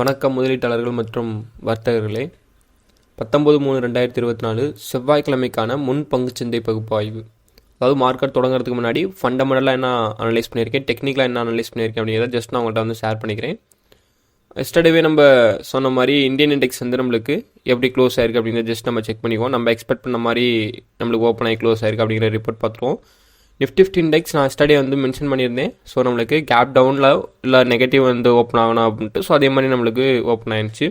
வணக்கம் முதலீட்டாளர்கள் மற்றும் வர்த்தகர்களே. பத்தொம்பது மூணு ரெண்டாயிரத்தி இருபத்தி நாலு செவ்வாய்க்கிழமைக்கான முன் பங்குச்சந்தை பகுப்பாய்வு அதாவது மார்க்கெட் தொடங்குறதுக்கு முன்னாடி ஃபண்டமெண்டலாக என்ன அனலைஸ் பண்ணியிருக்கேன் டெக்னிக்கலாக என்ன அனலைஸ் பண்ணியிருக்கேன் அப்படிங்கிறத ஜஸ்ட் நான் உங்கள்கிட்ட வந்து ஷேர் பண்ணிக்கிறேன். எஸ்டர்டேவே நம்ம சொன்ன மாதிரி இந்தியன் இண்டெக்ஸ் வந்து நம்மளுக்கு எப்படி க்ளோஸ் ஆயிருக்கு அப்படிங்கிறத ஜஸ்ட் நம்ம செக் பண்ணிக்குவோம். நம்ம எக்ஸ்பெக்ட் பண்ண மாதிரி நம்மளுக்கு ஓப்பன் ஆகி க்ளோஸ் ஆயிருக்கு அப்படிங்கிற ரிப்போர்ட் பார்த்துருவோம். நிஃப்டி ஃபிஃப்டி இண்டெக்ஸ் நான் ஸ்டடி வந்து மென்ஷன் பண்ணியிருந்தேன். ஸோ நம்மளுக்கு கேப் டவுனில் இல்லை நெகட்டிவ் வந்து ஓப்பன் ஆகணும் அப்படின்ட்டு. ஸோ அதே மாதிரி நம்மளுக்கு ஓப்பன் ஆயிடுச்சு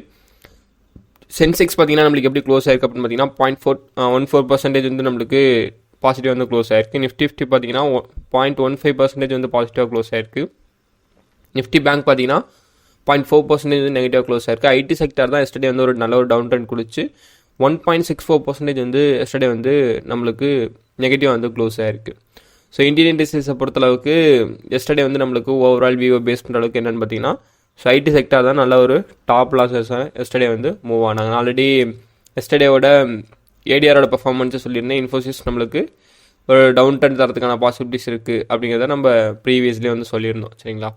சென்செக்ஸ் பார்த்தீங்கன்னா நம்மளுக்கு எப்படி க்ளோஸ் ஆயிருக்கு அப்படின்னு பார்த்தீங்கன்னா point four one four percentage வந்து நம்மளுக்கு பாசிட்டிவ் வந்து க்ளோஸ் ஆயிருக்கு. நிஃப்டி ஃபிஃப்டி பார்த்தீங்கன்னா பாயிண்ட் ஒன் ஃபைவ் பர்சன்டேஜ் வந்து பாசிட்டிவாக க்ளோஸ் ஆயிருக்கு. நிஃப்டி பேங்க் பார்த்தீங்கன்னா பாயிண்ட் ஃபோர் பர்சன்டேஜ் வந்து நெகட்டிவ் க்ளோஸ் ஆயிருக்கு. ஐடி செக்டர் தான் எஸ்டர்டே வந்து ஒரு நல்ல ஒரு டவுன் ட்ரெண்ட் கொடுத்து one point six four percentage வந்து எஸ்டர்டே வந்து நம்மளுக்கு நெகட்டிவாக வந்து க்ளோஸ் ஆயிருக்கு. ஸோ இந்தியன் இண்டஸ்ட்ரீஸை பொறுத்தளவுக்கு எஸ்டர்டே வந்து நம்மளுக்கு ஓவரால் வியூவை பேஸ் பண்ணுற அளவுக்கு என்னென்னு பார்த்தீங்கன்னா ஸோ ஐடி செக்டர் தான் நல்ல ஒரு டாப் லாஸஸாக எஸ்டர்டே வந்து மூவ் ஆனாங்க. ஆல்ரெடி எஸ்டர்டேவோட ஏடிஆரோட பர்ஃபார்மன்ஸை சொல்லியிருந்தேன். இன்ஃபோசிஸ் நம்மளுக்கு ஒரு டவுன் டர்ன் தரத்துக்கான பாசிபிலிட்டிஸ் இருக்குது அப்படிங்கிறத நம்ம ப்ரீவியஸ்லேயே வந்து சொல்லியிருந்தோம். சரிங்களா?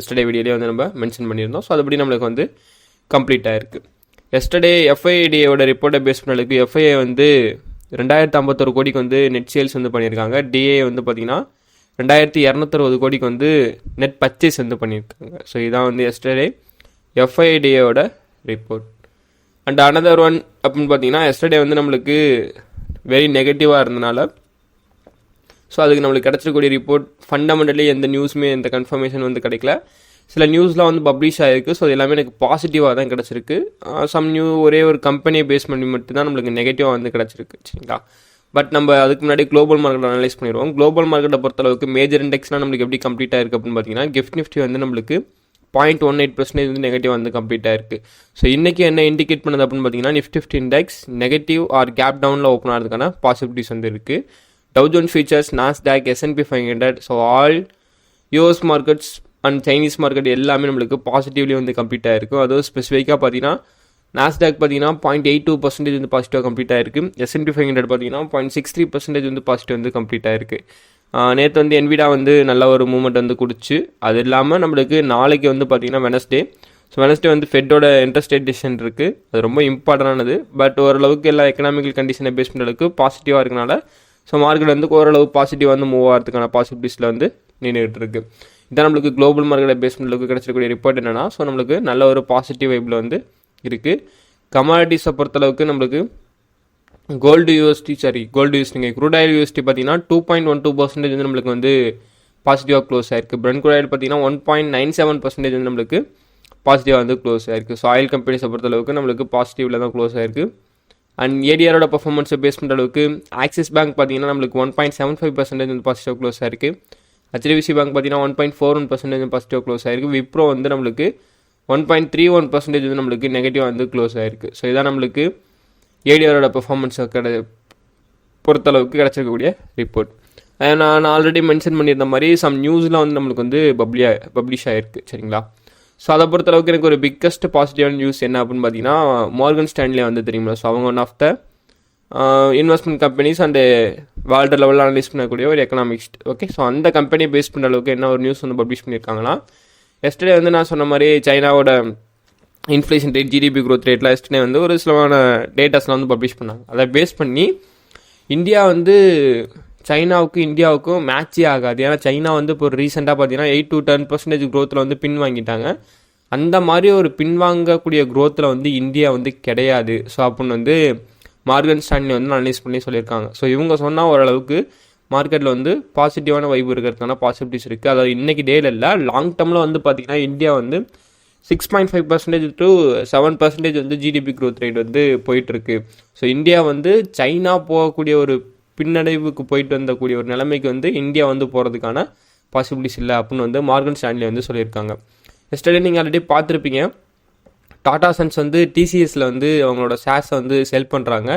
எஸ்டர்டே வீடியோலேயே வந்து நம்ம மென்ஷன் பண்ணியிருந்தோம். ஸோ அதுபடி நம்மளுக்கு வந்து கம்ப்ளீட் ஆயிருக்கு. எஸ்டர்டே எஃப்ஐடியோட ரிப்போர்ட்டை பேஸ் பண்ணுறதுக்கு எஃப்ஐஏ வந்து ரெண்டாயிரத்து ஐம்பத்தொரு கோடிக்கு வந்து நெட் சேல்ஸ் வந்து பண்ணியிருக்காங்க. டிஏ வந்து பார்த்திங்கன்னா ரெண்டாயிரத்தி இரநூத்தறுபது கோடிக்கு வந்து நெட் பர்ச்சேஸ் வந்து பண்ணியிருக்காங்க. ஸோ இதான் வந்து எஸ்டர்டே எஃப்ஐடியோட ரிப்போர்ட் அண்ட் அனதர் ஒன் அப்படின்னு பார்த்தீங்கன்னா எஸ்டர்டே வந்து நம்மளுக்கு வெரி நெகட்டிவாக இருந்தனால ஸோ அதுக்கு நம்மளுக்கு கிடச்சிருக்கூடிய ரிப்போர்ட் ஃபண்டமெண்டலி எந்த நியூஸுமே எந்த கன்ஃபர்மேஷன் வந்து கிடைக்கல. சில நியூஸ்லாம் வந்து பப்ளிஷ் ஆகிருக்கு ஸோ அது எல்லாமே எனக்கு பாசிட்டிவாக தான் கிடச்சிருக்கு. சம் நியூ ஒரே ஒரு கம்பெனியை பேஸ் பண்ணி மட்டும்தான் நம்மளுக்கு நெகட்டிவாக வந்து கிடச்சிருக்கு. சரிங்களா? பட் நம்ம அதுக்கு முன்னாடி குளோபல் மார்க்கெட் அனலைஸ் பண்ணிடுவோம். குளோபல் மார்க்கெட்டை பொறுத்தளவுக்கு மேஜர் இண்டெக்ஸ்னால் நம்மளுக்கு எப்படி கம்ப்ளீட் ஆயிருக்கு அப்படின்னு பார்த்தீங்கன்னா கிஃப்ட் நிஃப்டி வந்து நம்மளுக்கு பாயிண்ட் ஒன் எயிட் பர்சன்டேஜ் வந்து நெகட்டிவ் வந்து கம்ப்ளீட் ஆயிருக்கு. ஸோ இன்றைக்கி என்ன இண்டிகேட் பண்ணுது அப்படின்னு பார்த்தீங்கன்னா Nifty fifty index negative or gap டவுனில் ஓப்பன் ஆகிறதுக்கான பாசிபிலிட்டிஸ் வந்து இருக்குது Dow Jones futures futures Nasdaq S&P five hundred so all US markets and Chinese market எல்லாமே நம்மளுக்கு பாசிட்டிவ்லி வந்து கம்ப்ளீட் ஆகிருக்கும் அதுவும் ஸ்பெசிஃபிக்காக பார்த்தீங்கன்னா நாஸ்டாக் பார்த்தீங்கன்னா பாயிண்ட் எயிட் டூ பர்சன்டேஜ் வந்து பாசிட்டிவாக கம்ப்ளீட் ஆயிருக்கு. எஸ்என்பி ஃபைவ் ஹண்ட்ரட் பார்த்தீங்கன்னா பாயிண்ட் சிக்ஸ் த்ரீ பர்சன்டேஜ் வந்து பாசிட்டிவ் வந்து கம்ப்ளீட் ஆயிருக்கு. நேற்று வந்து என்விடா வந்து நல்ல ஒரு மூமெண்ட் வந்து கொடுச்சு. அது இல்லாமல் நம்மளுக்கு நாளைக்கு வந்து பார்த்தீங்கன்னா வெனஸ்டே ஸோ வெனஸ்டே வந்து ஃபெட்டோட இன்ட்ரெஸ்ட் ரேட் டிசிஷன் இருக்குது அது ரொம்ப இம்பார்ட்டண்டானது பட் ஓரளவுக்கு எல்லா எக்கனாமிக்கல் கண்டிஷனை பேஸ் பண்ணுறதுக்கு பாசிட்டிவாக இருக்கனால ஸோ மார்க்கெட் வந்து ஓரளவு பாசிட்டிவ் வந்து மூவ் ஆகிறதுக்கான பாசிபிலிட்டிஸில் வந்து நின்றுகிட்டு இருக்குது இதான் நம்மளுக்கு குளோபல் மார்க்கெட்டை பேஸ் பண்ணுறதுக்கு கிடச்சிருக்கூடிய ரிப்போர்ட் என்னென்னா ஸோ நம்மளுக்கு நல்ல ஒரு பாசிட்டிவ் வைப்பில் வந்து இருக்குது கமாடிட்டிஸை பொறுத்தளவுக்கு நம்மளுக்கு கோல்டு யூஎஸ்டி சாரி கோல்டு யூஎஸ்டிங்க க்ரூட் ஆயில் யூஎஸ்டி பார்த்தீங்கன்னா two point one two percentage வந்து நம்மளுக்கு வந்து பாசிட்டிவாக க்ளோஸ் ஆயிருக்கு. பிரெண்ட் குரூட் ஆயில் பார்த்தீங்கன்னா one point nine seven percentage வந்து நம்மளுக்கு பாசிட்டிவாக வந்து க்ளோஸ் ஆயிருக்கு. ஸோ ஆயில் கம்பெனிஸை பொறுத்தளவுக்கு நம்மளுக்கு பாசிட்டிவில் தான் க்ளோஸ் ஆயிருக்கு. அண்ட் ஏடிஆரோட பர்ஃபார்மன்ஸை பேஸ் பண்ணுற அளவுக்கு ஆக்சிஸ் பேங்க் பார்த்தீங்கன்னா நம்மளுக்கு one point seven five percentage வந்து பாசிட்டிவ் க்ளோஸ் ஆயிருக்கு. ஹெச்டிஎஃப்சி பேங்க் பார்த்தீங்கன்னா one point four one percentage positive close ஆயிருக்கு. விப்ரோ வந்து நம்மளுக்கு one point three one percentage வந்து நம்மளுக்கு நெகட்டிவாக வந்து க்ளோஸ் ஆயிருக்கு. ஸோ இதான் நம்மளுக்கு ஏடிஆரோட பெர்ஃபார்மன்ஸை கிட பொறுத்தளவுக்கு கிடச்சிருக்கக்கூடிய ரிப்போர்ட் நான் ஆல்ரெடி மென்ஷன் பண்ணியிருந்த மாதிரி சம் நியூஸ்லாம் வந்து நம்மளுக்கு வந்து பப்ளியா பப்ளிஷ் ஆகிருக்கு சரிங்களா? ஸோ அதை பொறுத்தளவுக்கு எனக்கு ஒரு பிக்கஸ்ட் பாசிட்டிவான நியூஸ் என்ன அப்படின்னு பார்த்தீங்கன்னா மார்கன் ஸ்டாண்ட்லேயே வந்து தெரியுமா ஸோ அவங்க one of the investment companies and world லெவலில் அனலைஸ் பண்ணக்கூடிய ஒரு எக்கனாமிக்ஸ் ஓகே ஸோ அந்த கம்பெனியை பேஸ் பண்ணுற அளவுக்கு என்ன ஒரு நியூஸ் வந்து பப்ளிஷ் பண்ணியிருக்காங்கன்னா எஸ்டர்டே வந்து நான் சொன்ன மாதிரி சைனாவோட இன்ஃப்ளேஷன் ரேட் ஜிடிபி க்ரோத் ரேட்லாம் எஸ்டர்டே வந்து ஒரு சிலமான டேட்டாஸ்லாம் வந்து பப்ளிஷ் பண்ணாங்க. அதை பேஸ் பண்ணி இந்தியா வந்து சைனாவுக்கும் இந்தியாவுக்கும் மேட்சே ஆகாது. ஏன்னா சைனா வந்து இப்போ ரீசெண்டாக பார்த்தீங்கன்னா எயிட் டு டென் பர்சன்டேஜ் க்ரோத்தில் வந்து பின் வாங்கிட்டாங்க. அந்த மாதிரி ஒரு பின்வாங்கக்கூடிய க்ரோத்தில் வந்து இந்தியா வந்து கிடையாது. ஸோ அப்படின்னு வந்து மார்கன் ஸ்டான்லி வந்து அனலைஸ் பண்ணி சொல்லியிருக்காங்க. ஸோ இவங்க சொன்னால் ஓரளவுக்கு மார்க்கெட்டில் வந்து பாசிட்டிவான வைப்பு இருக்கிறதுக்கான பாசிபிலிட்டிஸ் இருக்குது அதாவது இன்றைக்கி டேல இல்லை லாங் டேர்மில் வந்து பார்த்திங்கன்னா இந்தியா வந்து six point five percentage to seven percentage வந்து ஜிடிபி க்ரோத் ரேட் வந்து போயிட்டுருக்கு. ஸோ இந்தியா வந்து சைனா போகக்கூடிய ஒரு பின்னடைவுக்கு போயிட்டு வந்தக்கூடிய ஒரு நிலைமைக்கு வந்து இந்தியா வந்து போகிறதுக்கான பாசிபிலிட்டிஸ் இல்லை அப்படின்னு வந்து மார்கன் ஸ்டான்லி வந்து சொல்லியிருக்காங்க. எஸ்டர்டே நீங்கள் ஆல்ரெடி பார்த்துருப்பீங்க. டாடா சன்ஸ் வந்து டிசிஎஸில் வந்து அவங்களோட ஷேர்ஸை வந்து செல் பண்ணுறாங்க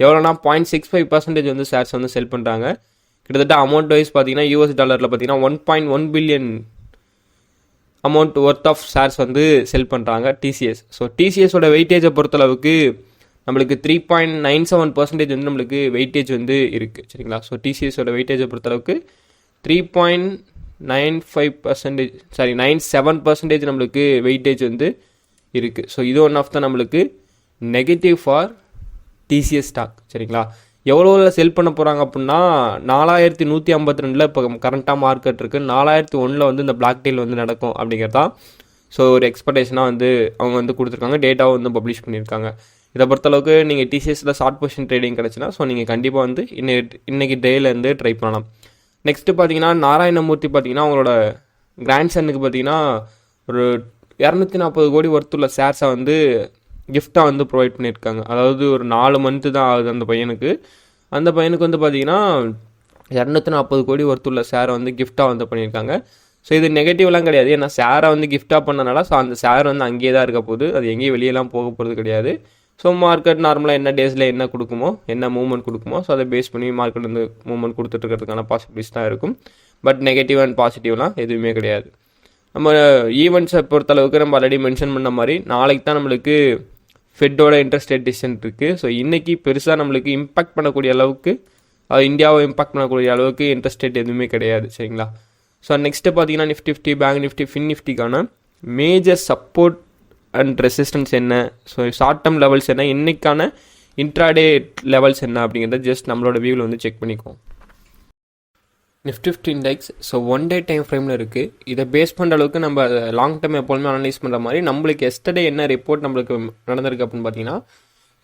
எவ்வளோனா பாயிண்ட் சிக்ஸ் ஃபைவ் பர்சன்டேஜ் வந்து ஷேர்ஸ் வந்து செல் பண்ணுறாங்க கிட்டத்தட்ட அமௌண்ட் வைஸ் பார்த்தீங்கன்னா யூஎஸ் டாலரில் பார்த்தீங்கன்னா one point one billion amount worth of shares வந்து செல் பண்ணுறாங்க டிசிஎஸ் ஸோ டிசிஎஸோட வெயிட்டேஜை பொறுத்தளவுக்கு நம்மளுக்கு three point nine seven percentage வந்து நம்மளுக்கு வெயிட்டேஜ் வந்து இருக்குது சரிங்களா? ஸோ டிசிஎஸோட வெயிட்டேஜை பொறுத்தளவுக்கு three point nine five percentage sorry nine seven percentage நம்மளுக்கு வெயிட்டேஜ் வந்து இருக்குது ஸோ இது ஒன் ஆஃப் த நம்மளுக்கு நெகட்டிவ் ஃபார் டிசிஎஸ் ஸ்டாக் சரிங்களா? எவ்வளோ செல் பண்ண போகிறாங்க அப்படின்னா நாலாயிரத்தி நூற்றி ஐம்பத்தி ரெண்டில் இப்போ கரண்ட்டாக மார்க்கெட் இருக்குது நாலாயிரத்தி ஒன்றில் வந்து இந்த பிளாக் டீல் வந்து நடக்கும் அப்படிங்கிறதா ஸோ ஒரு எக்ஸ்பெக்டேஷனாக வந்து அவங்க வந்து கொடுத்துருக்காங்க. டேட்டாவும் வந்து பப்ளிஷ் பண்ணியிருக்காங்க. இதை பொறுத்தளவுக்கு நீங்கள் டிசிஎஸில் ஷார்ட் பொசிஷன் ட்ரேடிங் கிடச்சினா ஸோ நீங்கள் கண்டிப்பாக வந்து இன்னைக்கு இன்னைக்கு டேலேருந்து ட்ரை பண்ணலாம். நெக்ஸ்ட்டு பார்த்தீங்கன்னா நாராயணமூர்த்தி பார்த்தீங்கன்னா அவங்களோட கிராண்ட் சன்னுக்கு பார்த்தீங்கன்னா ஒரு இரநூத்தி நாற்பது கோடி ஒர்த்துள்ள ஷேர்ஸை வந்து கிஃப்டாக வந்து ப்ரொவைட் பண்ணியிருக்காங்க. அதாவது ஒரு நாலு மந்த்து தான் ஆகுது அந்த பையனுக்கு. அந்த பையனுக்கு வந்து பார்த்தீங்கன்னா இரநூத்தி நாற்பது கோடி ஒர்த்துள்ள ஷேரை வந்து கிஃப்டாக வந்து பண்ணியிருக்காங்க. ஸோ இது நெகட்டிவ்லாம் கிடையாது. ஏன்னா ஷேரை வந்து கிஃப்டாக பண்ணனால ஸோ அந்த ஷேர் வந்து அங்கேயே தான் இருக்க போகுது. அது எங்கேயும் வெளியெல்லாம் போக போகிறது கிடையாது. ஸோ மார்க்கெட் நார்மலாக என்ன டேஸில் என்ன கொடுக்குமோ என்ன மூவ்மெண்ட் கொடுக்குமோ ஸோ அதை பேஸ் பண்ணி மார்க்கெட் வந்து மூவ்மெண்ட் கொடுத்துட்ருக்கிறதுக்கான பாசிபிலிட்டிஸ் தான் இருக்கும். பட் நெகட்டிவ் அண்ட் பாசிட்டிவ்லாம் எதுவுமே கிடையாது. நம்ம ஈவெண்ட்ஸை பொறுத்தளவுக்கு நம்ம ஆல்ரெடி மென்ஷன் பண்ண மாதிரி நாளைக்கு தான் நம்மளுக்கு ஃபெட்டோட இன்ட்ரெஸ்ட் ரேட் டிசிஷன் இருக்குது ஸோ இன்றைக்கி பெருசாக நம்மளுக்கு இம்பாக்ட் பண்ணக்கூடிய அளவுக்கு அது இந்தியாவை இம்பாக்ட் பண்ணக்கூடிய அளவுக்கு இன்ட்ரெஸ்ட் ரேட் எதுவுமே கிடையாது சரிங்களா? ஸோ நெக்ஸ்ட்டு பார்த்தீங்கன்னா Nifty fifty bank Nifty fin நிஃப்டிக்கான major support and resistance என்ன? ஸோ ஷார்ட் டேர்ம் லெவல்ஸ் என்ன? இன்றைக்கான இன்ட்ராடே லெவல்ஸ் என்ன அப்படிங்கிறத ஜஸ்ட் நம்மளோட வியூவில் வந்து செக் பண்ணிக்குவோம். Nifty fifty index so one day time ஃப்ரேமில் இருக்குது இதை பேஸ் பண்ணுற அளவுக்கு நம்ம லாங் டேர்ம் எப்போதுமே அனலைஸ் பண்ணுற மாதிரி நம்மளுக்கு எஸ்டர்டே என்ன ரிப்போர்ட் நம்மளுக்கு நடந்திருக்கு அப்படின்னு பார்த்தீங்கன்னா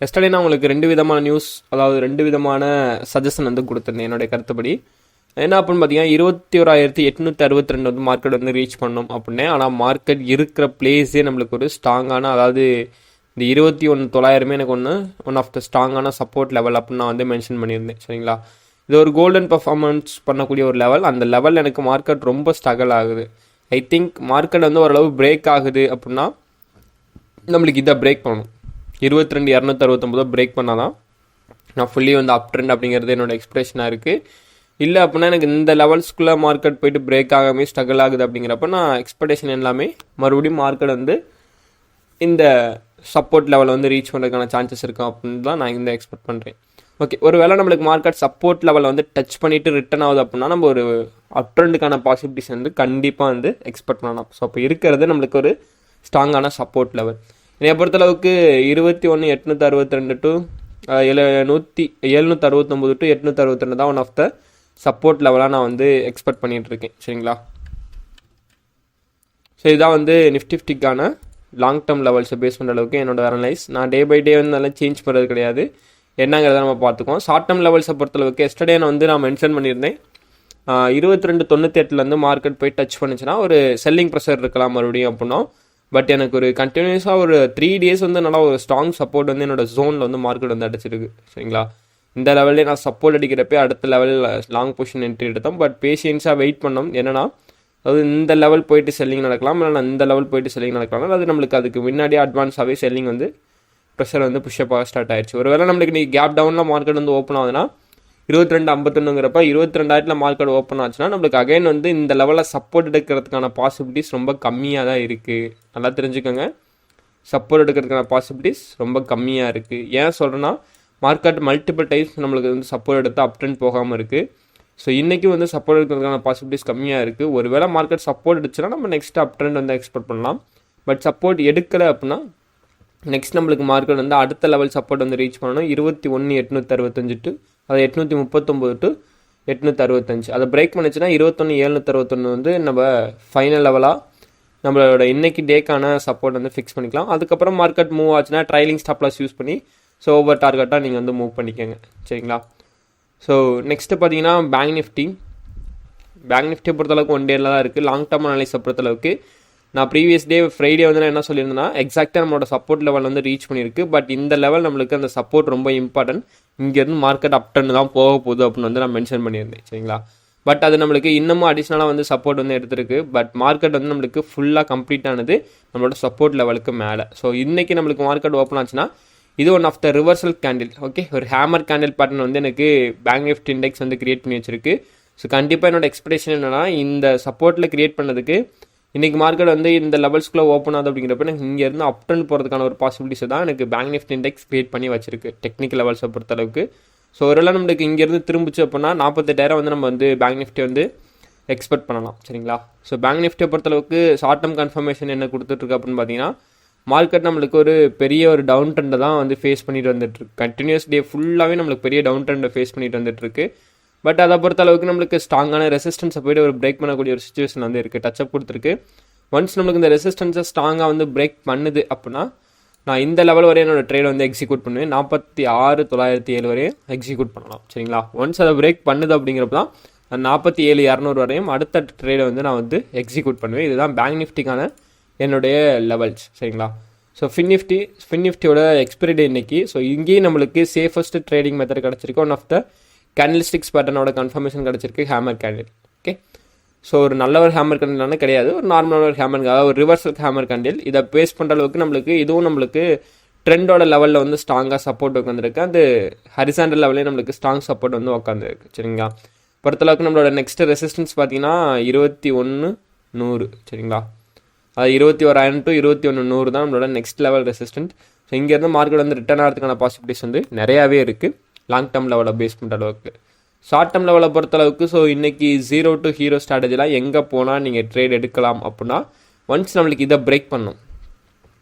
எஸ்டர்டே நான் உங்களுக்கு ரெண்டு விதமான நியூஸ் அதாவது ரெண்டு விதமான சஜஷன் வந்து கொடுத்துருந்தேன் என்னுடைய கருத்துப்படி. என்ன அப்படின்னு பார்த்தீங்கன்னா இருபத்தி ஓராயிரத்தி எட்நூற்றி அறுபத்தி ரெண்டு வந்து மார்க்கெட் வந்து ரீச் பண்ணோம் அப்படின்னே. ஆனால் மார்க்கெட் இருக்கிற பிளேஸே நம்மளுக்கு ஒரு ஸ்ட்ராங்கான அதாவது இந்த இருபத்தி ஒன்று தொள்ளாயிரமே எனக்கு ஒன்று ஒன் ஆஃப் த ஸ்ட்ராங்கான சப்போர்ட் லெவல் அப்படின்னு நான் வந்து மென்ஷன் பண்ணியிருந்தேன். சரிங்களா? இது ஒரு கோல்டன் பர்ஃபார்மன்ஸ் பண்ணக்கூடிய ஒரு லெவல் அந்த லெவல் எனக்கு மார்க்கெட் ரொம்ப ஸ்ட்ரகல் ஆகுது. ஐ திங்க் மார்க்கெட் வந்து ஓரளவு பிரேக் ஆகுது அப்படின்னா நம்மளுக்கு இதை பிரேக் பண்ணணும். இருபத்தி ரெண்டு இரநூத்தி அறுபத்தொம்போதோ பிரேக் பண்ணால் தான் நான் ஃபுல்லி வந்து அப் ட்ரெண்ட் அப்படிங்கிறது என்னோட எக்ஸ்பிரஷனாக இருக்குது இல்லை அப்படின்னா எனக்கு இந்த லெவல்ஸ்குள்ளே மார்க்கெட் போயிட்டு பிரேக் ஆகாமே ஸ்ட்ரகிள் ஆகுது அப்படிங்கிறப்ப நான் எக்ஸ்பெக்டேஷன் எல்லாமே மறுபடியும் மார்க்கெட் வந்து இந்த சப்போர்ட் லெவலை வந்து ரீச் பண்ணுறதுக்கான சான்சஸ் இருக்கும் அப்படின்னு தான் நான் இந்த எக்ஸ்பெக்ட் பண்ணுறேன் ஓகே ஒரு வேளை நம்மளுக்கு மார்க்கெட் சப்போர்ட் லெவலில் வந்து டச் பண்ணிவிட்டு ரிட்டர்ன் ஆகுது அப்படின்னா நம்ம ஒரு அப்ட்ரெண்டுக்கான பாசிபிலிட்டிஸ் வந்து கண்டிப்பாக வந்து எக்ஸ்பெக்ட் பண்ணலாம். ஸோ அப்போ இருக்கிறது நம்மளுக்கு ஒரு ஸ்ட்ராங்கான சப்போர்ட் லெவல் என்னை பொறுத்தளவுக்கு இருபத்தி ஒன்று எட்நூற்றி அறுபத்தி ரெண்டு டு எழு நூற்றி எழுநூற்றி அறுபத்தொம்போது டு எட்நூற்றி அறுபத்தி ரெண்டு தான் ஒன் ஆஃப் த சப்போர்ட் லெவலாக நான் வந்து எக்ஸ்பெக்ட் பண்ணிகிட்ருக்கேன் சரிங்களா? ஸோ இதான் வந்து நிஃப்டி ஃபிஃப்டிக்கான லாங் டேர்ம் லெவல்ஸை பேஸ் பண்ணுற அளவுக்கு என்னோட அனலைஸ் நான் டே பை டே வந்து நல்லா சேஞ்ச் பண்ணுறது கிடையாது. என்னங்கிறத நம்ம பார்த்துக்குவோம். ஷார்ட் டேர்ம் லெவல்ஸை பொறுத்தளவுக்கு எஸ்டர்டே நான் வந்து நான் மென்ஷன் பண்ணியிருந்தேன். இருபத்தி ரெண்டு தொண்ணூற்றி எட்டுலேருந்து மார்க்கெட் போய் டச் பண்ணுச்சுன்னா ஒரு செல்லிங் ப்ரெஷர் இருக்கலாம் மறுபடியும் அப்படின்னா. பட் எனக்கு ஒரு கண்டினியூஸாக ஒரு த்ரீ டேஸ் வந்து நல்லா ஒரு ஸ்ட்ராங் சப்போர்ட் வந்து என்னோட ஜோனில் வந்து மார்க்கெட் வந்து அடிச்சிருக்கு. சரிங்களா? இந்த லெவல்லே நான் சப்போர்ட் அடிக்கிறப்ப அடுத்த லெவலில் லாங் பொசிஷன் என்ட்ரி எடுத்தோம். பட் பேஷியன்ஸாக வெயிட் பண்ணோம். என்னென்னா அதாவது இந்த லெவல் போயிட்டு செல்லிங் நடக்கலாம். இல்லைனா இந்த லெவல் போயிட்டு செல்லிங் நடக்கலாம். அது நம்மளுக்கு அதுக்கு முன்னாடியே அட்வான்ஸாகவே செல்லிங் வந்து ப்ரெஷர் வந்து புஷ்அப்பாக ஸ்டார்ட் ஆயிடுச்சு ஒருவேளை நம்மளுக்கு நீ கேப் டவுனில் மார்க்கெட் வந்து ஓப்பன் ஆகுதுன்னா இருபத்தி ரெண்டு ஐம்பத்தொன்னுங்கிறப்ப இருபத்தி ரெண்டாயிரத்தில் மார்க்கெட் ஓப்பன் ஆச்சுன்னா நம்மளுக்கு அகைன் வந்து இந்த லெவலில் சப்போர்ட் எடுக்கிறதுக்கான பாசிபிலிட்டிஸ் ரொம்ப கம்மியாக தான் இருக்குது நல்லா தெரிஞ்சுக்கோங்க. சப்போர்ட் எடுக்கிறதுக்கான பாசிபிலிட்டிஸ் ரொம்ப கம்மியாக இருக்குது ஏன் சொல்கிறேன்னா மார்க்கெட் மல்டிபிள் டைம்ஸ் நம்மளுக்கு வந்து சப்போர்ட் எடுத்து அப் ட்ரெண்ட் போகாமல் இருக்குது ஸோ இன்றைக்கி வந்து சப்போர்ட் எடுக்கிறதுக்கான பாசிபிலிட்டிஸ் கம்மியாக இருக்குது ஒருவேளை மார்க்கெட் சப்போர்ட் எடுச்சுன்னா நம்ம நெக்ஸ்ட் அப் ட்ரெண்ட் வந்து எக்ஸ்பெக்ட் பண்ணலாம். பட் சப்போர்ட் எடுக்கலை அப்படின்னா நெக்ஸ்ட் நம்மளுக்கு மார்க்கெட் வந்து அடுத்த லெவல் சப்போர்ட் வந்து ரீச் பண்ணணும். இருபத்தி ஒன்று எட்நூற்றி அறுபத்தஞ்சு டு அது எட்நூற்றி முப்பத்தொம்போது டு எட்நூற்றி அறுபத்தஞ்சு. அதை பிரேக் பண்ணிச்சுன்னா இருபத்தொன்று ஏழ்நூற்றி அறுபத்தொன்று வந்து நம்ம ஃபைனல் லெவலாக நம்மளோட இன்னைக்கு டேக்கான சப்போர்ட் வந்து ஃபிக்ஸ் பண்ணிக்கலாம். அதுக்கப்புறம் மார்க்கெட் மூவ் ஆச்சுன்னா ட்ரைலிங் ஸ்டாப்லாஸ் யூஸ் பண்ணி ஸோ ஓவர் டார்கெட்டாக நீங்கள் வந்து மூவ் பண்ணிக்கோங்க. சரிங்களா? ஸோ நெக்ஸ்ட்டு பார்த்தீங்கன்னா பேங்க் நிஃப்டி பேங்க் நிஃப்டியை பொறுத்தளவுக்கு ஒன் டேல தான் இருக்குது லாங் டேர்ம் அனலைஸை பொறுத்தளவுக்கு நான் ப்ரீவியஸ் டே ஃப்ரைடே வந்து நான் என்ன சொல்லியிருந்தேன்னா எக்ஸாக்டாக நம்மளோட சப்போர்ட் லெவல் வந்து ரீச் பண்ணியிருக்கு. பட் இந்த லெவல் நம்மளுக்கு அந்த சப்போர்ட் ரொம்ப இம்பார்ட்டன்ட் இங்கேருந்து மார்க்கெட் அப் டன்னு தான் போக போகுது அப்படின்னு வந்து நான் மென்ஷன் பண்ணியிருந்தேன் சரிங்களா? பட் அது நம்மளுக்கு இன்னமும் அடிஷ்னலாக வந்து சப்போர்ட் வந்து எடுத்திருக்கு. பட் மார்க்கெட் வந்து நம்மளுக்கு ஃபுல்லாக கம்ப்ளீட் ஆனது நம்மளோட சப்போர்ட் லெவலுக்கு மேலே. ஸோ இன்றைக்கி நம்மளுக்கு மார்க்கெட் ஓப்பன் ஆச்சுன்னா இது one of the reversal candle okay ஒரு ஹேமர் கேண்டில் பேட்டர்ன் வந்து எனக்கு பேங்க் நிஃப்டி இண்டெக்ஸ் வந்து கிரியேட் பண்ணி வச்சிருக்கு. ஸோ கண்டிப்பாக என்னோட எக்ஸ்பெக்டேஷன் என்னென்னா இந்த சப்போர்ட்டில் கிரியேட் பண்ணதுக்கு இன்றைக்கி மார்க்கெட் வந்து இந்த லெவல்ஸ்க்குள்ளே ஓப்பன் ஆகுது அப்படிங்கிறப்ப எனக்கு இங்கேருந்து அப் ட்ரெண்ட் போகிறதுக்கான ஒரு பாசிபிலிட்டிஸை தான் எனக்கு பேங்க் நிஃப்டி இண்டெக்ஸ் க்ரியேட் பண்ணி வச்சிருக்கு. டெக்னிக்கல் லெவல்ஸை பொறுத்தளவுக்கு. ஸோ ஒருவேளை நம்மளுக்கு இங்கேருந்து திரும்பிச்சு அப்படின்னா நாற்பத்தெட்டாயிரம் வந்து நம்ம வந்து பேங்க் நிஃப்டி வந்து எக்ஸ்பெக்ட் பண்ணலாம். சரிங்களா? ஸோ பேங்க் நிஃப்டியை பொறுத்தளவுக்கு ஷார்ட் டேர்ம் கன்ஃபர்மேஷன் என்ன கொடுத்துட்ருக்கு அப்படின்னு பார்த்தீங்கன்னா மார்க்கெட் நம்மளுக்கு ஒரு பெரிய ஒரு டவுன் ட்ரெண்டை தான் வந்து ஃபேஸ் பண்ணிட்டு வந்துட்டுருக்கு கண்டினியூஸ் டே ஃபுல்லாகவே நம்மளுக்கு பெரிய டவுன் ட்ரெண்டை ஃபேஸ் பண்ணிட்டு வந்துட்டுருக்கு பட் அதை பொறுத்த அளவுக்கு நம்மளுக்கு ஸ்ட்ராங்கான ரெசிஸ்டன்ஸை போய்ட்டு ஒரு பிரேக் பண்ணக்கூடிய ஒரு சுச்சுவேஷன் வந்து இருக்குது டச்சப் கொடுத்துருக்கு. ஒன்ஸ் நம்மளுக்கு இந்த ரெசிஸ்டன்ஸை ஸ்ட்ராங்காக வந்து பிரேக் பண்ணுது அப்படின்னா நான் இந்த லெவல் வரையும் என்னோடய ட்ரேட் வந்து எக்ஸிக்யூட் பண்ணுவேன். நாற்பத்தி ஆறு தொள்ளாயிரத்தி ஏழு வரையும் எக்ஸிக்யூட் பண்ணலாம். சரிங்களா? ஒன்ஸ் அதை பிரேக் பண்ணுது அப்படிங்கிறப்ப தான் நான் நாற்பத்தி ஏழு இரநூறு வரையும் அடுத்த ட்ரேடை வந்து நான் வந்து எக்ஸிக்யூட் பண்ணுவேன். இதுதான் பேங்க் நிஃப்டிக்கான என்னுடைய லெவல்ஸ் சரிங்களா? ஸோ ஃபின் நிஃப்டி ஃபின் நிஃப்டியோட எக்ஸ்பிரி டே இன்னைக்கு. ஸோ இங்கேயும் நம்மளுக்கு சேஃபஸ்ட் ட்ரேடிங் மெத்தட் கிடச்சிருக்கு. ஒன் ஆஃப் த கேண்டில்ஸ்டிக்ஸ் பேட்டர்னோட கன்ஃபர்மேஷன் கிடச்சிருக்கு ஹேமர் கேண்டில் ஓகே ஸோ ஒரு நல்ல ஒரு ஹேமர் கண்டிலான கிடையாது. ஒரு நார்மலான ஒரு ஹேமர் அதாவது ஒரு ரிவர்சல் ஹேமர் கண்டில் இதை பேஸ் பண்ணுற அளவுக்கு நம்மளுக்கு இதுவும் நம்மளுக்கு ட்ரெண்டோட லெவலில் வந்து ஸ்ட்ராங்காக சப்போர்ட் உட்காந்துருக்கு அந்த ஹரிசாண்டல் லெவலே நம்மளுக்கு ஸ்ட்ராங் சப்போர்ட் வந்து உட்காந்துருக்கு சரிங்களா? பொறுத்தளவுக்கு நம்மளோட நெக்ஸ்ட் ரெசிஸ்டன்ஸ் பார்த்தீங்கன்னா இருபத்தி ஒன்று நூறு. சரிங்களா? அது இருபத்தி ஓராயிரம் டு இருபத்தி ஒன்று நூறு தான் நம்மளோட நெக்ஸ்ட் லெவல் ரெசிஸ்டன்ட் ஸோ இங்கேருந்து மார்க்கெட் வந்து ரிட்டர்ன் ஆகிறதுக்கான பாசிபிலிட்டிஸ் வந்து நிறையாவே இருக்குது லாங் டேர்ம் லெவலில் பேஸ் பண்ணுற அளவுக்கு. ஷார்ட் டேர்ம் லெவலை பொறுத்தளவுக்கு ஸோ இன்றைக்கி ஜீரோ டு ஹீரோ ஸ்ட்ராட்டஜிலாம் எங்கே போனால் நீங்கள் ட்ரேட் எடுக்கலாம் அப்படின்னா ஒன்ஸ் நம்மளுக்கு இதை பிரேக் பண்ணும்.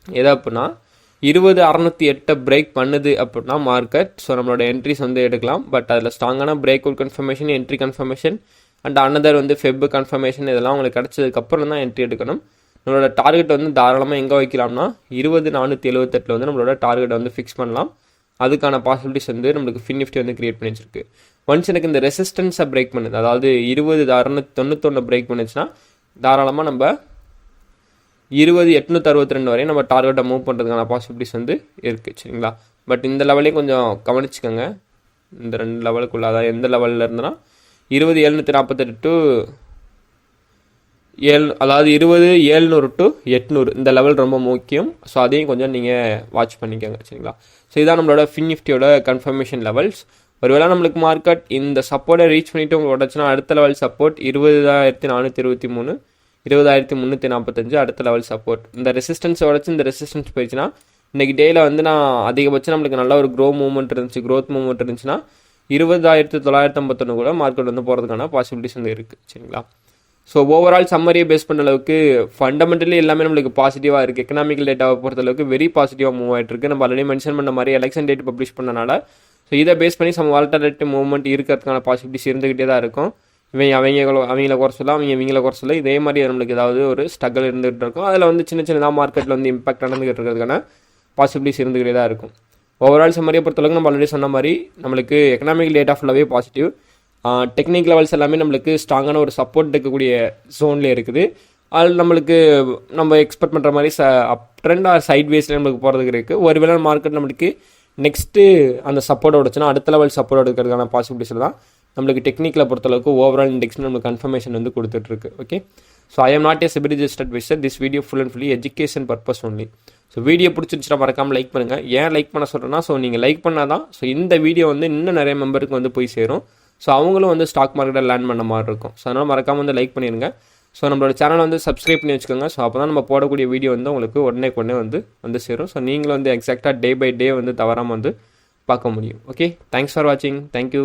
எதை அப்படின்னா இருபது அறநூற்றி எட்டை பிரேக் பண்ணுது அப்படின்னா மார்க்கெட் ஸோ நம்மளோட என்ட்ரிஸ் வந்து எடுக்கலாம். பட் அதில் ஸ்ட்ராங்கான break out confirmation entry confirmation and another வந்து ஃபெப் கன்ஃபர்மேஷன் இதெல்லாம் உங்களுக்கு கிடச்சதுக்கப்புறம் தான் என்ட்ரி எடுக்கணும். நம்மளோட டார்கெட் வந்து தாராளமாக எங்கே வைக்கலாம்னா இருபது நானூற்றி எழுபத்தெட்டில் வந்து நம்மளோட டார்கெட் வந்து ஃபிக்ஸ் பண்ணலாம். அதுக்கான பாசிபிலிட்டிஸ் வந்து நம்மளுக்கு ஃபின் நிஃப்டி வந்து கிரியேட் பண்ணி வச்சிருக்கு. ஒன்ஸ் எனக்கு இந்த ரெசிஸ்டன்ஸை பிரேக் பண்ணுது அதாவது இருபது அறுநூத்தி தொண்ணூத்தொன்று பிரேக் பண்ணுச்சுன்னா தாராளமாக நம்ம இருபது எட்நூற்றி அறுபத்தி ரெண்டு வரையும் நம்ம டார்கெட்டை மூவ் பண்ணுறதுக்கான பாசிபிலிட்டிஸ் வந்து இருக்குது சரிங்களா? பட் இந்த லெவலையும் கொஞ்சம் கவனிச்சுக்கோங்க. இந்த ரெண்டு லெவலுக்குள்ள அதாவது எந்த லெவலில் இருந்தனா இருபது எழுநூற்றி நாற்பத்தெட்டு டு ஏழு அதாவது இருபது ஏழ்நூறு டு எட்நூறு. இந்த லெவல் ரொம்ப முக்கியம். ஸோ அதையும் கொஞ்சம் நீங்கள் வாட்ச் பண்ணிக்கோங்க சரிங்களா? ஸோ இதான் நம்மளோட ஃபின் நிஃப்டியோட கன்ஃபர்மேஷன் லெவல்ஸ் ஒருவேளை நம்மளுக்கு மார்க்கெட் இந்த சப்போர்ட்டை ரீச் பண்ணிவிட்டு உங்களுக்கு உடச்சுன்னா அடுத்த லெவல் சப்போர்ட் இருபதாயிரத்தி நானூற்றி இருபத்தி மூணு இருபதாயிரத்தி முந்நூற்றி நாற்பத்தஞ்சு அடுத்த லெவல் சப்போர்ட் இந்த ரெசிஸ்டன்ஸ் உடச்சு இந்த ரெசிஸ்டன்ஸ் போயிடுச்சுன்னா இன்றைக்கி டேயில் வந்து நான் அதிகபட்சம் நம்மளுக்கு நல்ல ஒரு க்ரோ மூவ்மெண்ட் இருந்துச்சு க்ரோத் மூவ்மெண்ட் இருந்துச்சுன்னா இருபதாயிரத்து தொள்ளாயிரத்தி ஐம்பத்தொன்று கூட மார்க்கெட் வந்து போகிறதுக்கான பாசிபிலிட்டிஸ் வந்து இருக்குது சரிங்களா? ஸோ ஓவரால் சம்மரியை பேஸ் பண்ண அளவுக்கு ஃபண்டமெண்டலி எல்லாமே நம்மளுக்கு பாசிட்டிவாக இருக்குது எக்கனாமிக்கல் டேட்டாவை பொறுத்த அளவுக்கு வெரி பாசிட்டிவாக மூவ் ஆகிட்டு இருக்குது நம்ம ஆல்ரெடி மென்ஷன் பண்ண மாதிரி எலெக்ஷன் டேட் பப்ளிஷ் பண்ணனால. ஸோ இதை பேஸ் பண்ணி சம் வால்டரேட்டிவ் மூவ்மெண்ட் இருக்கிறதுக்கான பாசிபிலிட்டிஸ் இருந்துகிட்டே தான் இருக்கும். இவன் அவங்க அவங்கள குறை சொல்ல அவங்க இவங்கள குறை சொல்ல இதே மாதிரி நம்மளுக்கு ஏதாவது ஒரு ஸ்ட்ரகிள் இருந்துகிட்டு இருக்கும். அதில் வந்து சின்ன சின்னதாக மார்க்கெட்டில் வந்து இம்பாக்ட் நடந்துகிட்டு இருக்கிறதுக்கான பாசிபிலிட்டிஸ் இருந்துகிட்டே தான் இருக்கும். ஓவரால் சம்மரியை பொறுத்தளவுக்கு நம்ம ஆல்ரெடி சொன்ன மாதிரி நம்மளுக்கு எக்கனாமிக் டேட்டா ஃபுல்லாகவே பாசிட்டிவ் டெக்னிக் லெவல்ஸ் எல்லாமே நம்மளுக்கு ஸ்ட்ராங்கான ஒரு சப்போர்ட் இருக்கக்கூடிய ஜோன்லேயே இருக்குது. அது நம்மளுக்கு நம்ம எக்ஸ்பெக்ட் பண்ணுற மாதிரி ச அப் ட்ரெண்ட் ஆர் சைட் வேஸில் நம்மளுக்கு போகிறதுக்கு இருக்குது ஒருவேளை மார்க்கெட் நம்மளுக்கு நெக்ஸ்ட்டு அந்த சப்போர்ட் உடச்சுன்னா அடுத்த லெவல் சப்போர்ட் எடுக்கிறதுக்கான பாசிபிலிட்டிஸில் தான் நம்மளுக்கு டெக்னிக்கில் பொறுத்தளவுக்கு ஓவரால் இண்டெக்ஸ் நம்மளுக்கு கன்ஃபர்மேஷன் வந்து கொடுத்துட்ருக்கு okay so I am not a SEBI registered adviser this video full and fully education purpose only so video பிடிச்சிருச்சுன்னா மறக்காமல் லைக் பண்ணுங்கள் ஏன் லைக் பண்ண சொல்கிறேன்னா ஸோ நீங்கள் லைக் பண்ணால் தான் ஸோ இந்த வீடியோ வந்து இன்னும் நிறைய மெம்பருக்கு வந்து போய் சேரும். ஸோ அவங்களும் வந்து ஸ்டாக் மார்க்கெட்டில் லேர்ன் பண்ண மாதிரி இருக்கும். ஸோ அதனால் மறக்காமல் வந்து லைக் பண்ணிடுங்க ஸோ நம்மளோட சேனலை வந்து சப்ஸ்கிரைப் பண்ணி வச்சுக்கோங்க. ஸோ அப்போ தான் நம்ம போடக்கூடிய வீடியோ வந்து உங்களுக்கு உடனே உடனே வந்து வந்து சேரும். ஸோ நீங்களும் வந்து எக்ஸாக்டாக டே பை டே வந்து தவறாமல் வந்து பார்க்க முடியும். ஓகே தேங்க்ஸ் ஃபார் வாட்சிங் தேங்க்யூ